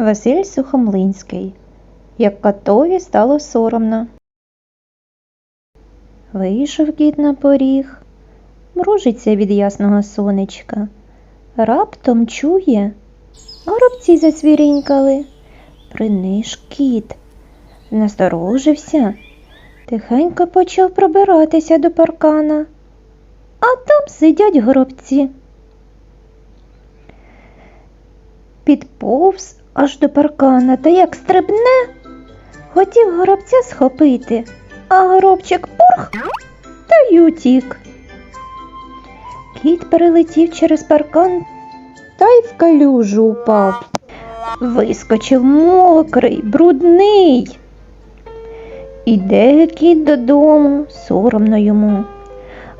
Василь Сухомлинський. Як котові стало соромно. Вийшов кіт на поріг, мружиться від ясного сонечка. Раптом чує, горобці засвірінькали. Приниш кіт, насторожився, тихенько почав пробиратися до паркана, а там сидять горобці. Підповз аж до паркана та як стрибне, хотів горобця схопити, а горобчик пурх та й утік. Кіт перелетів через паркан та й в калюжу упав. Вискочив мокрий, брудний. Іде кіт додому, соромно йому.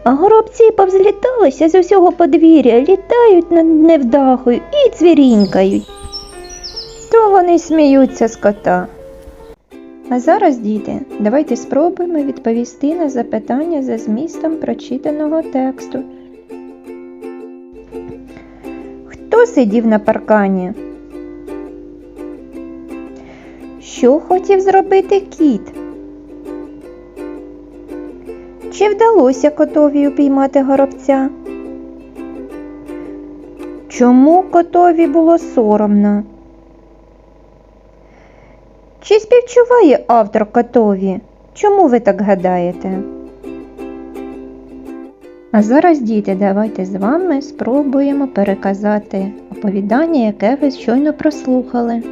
А горобці повзліталися з усього подвір'я, літають над невдахою і цвірінькають. Вони сміються з кота. А зараз, діти, давайте спробуємо відповісти на запитання за змістом прочитаного тексту. Хто сидів на паркані? Що хотів зробити кіт? Чи вдалося котові упіймати горобця? Чому котові було соромно? Чи співчуває автор котові? Чому ви так гадаєте? А зараз, діти, давайте з вами спробуємо переказати оповідання, яке ви щойно прослухали.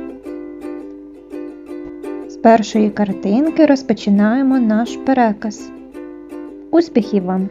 З першої картинки розпочинаємо наш переказ. Успіхів вам!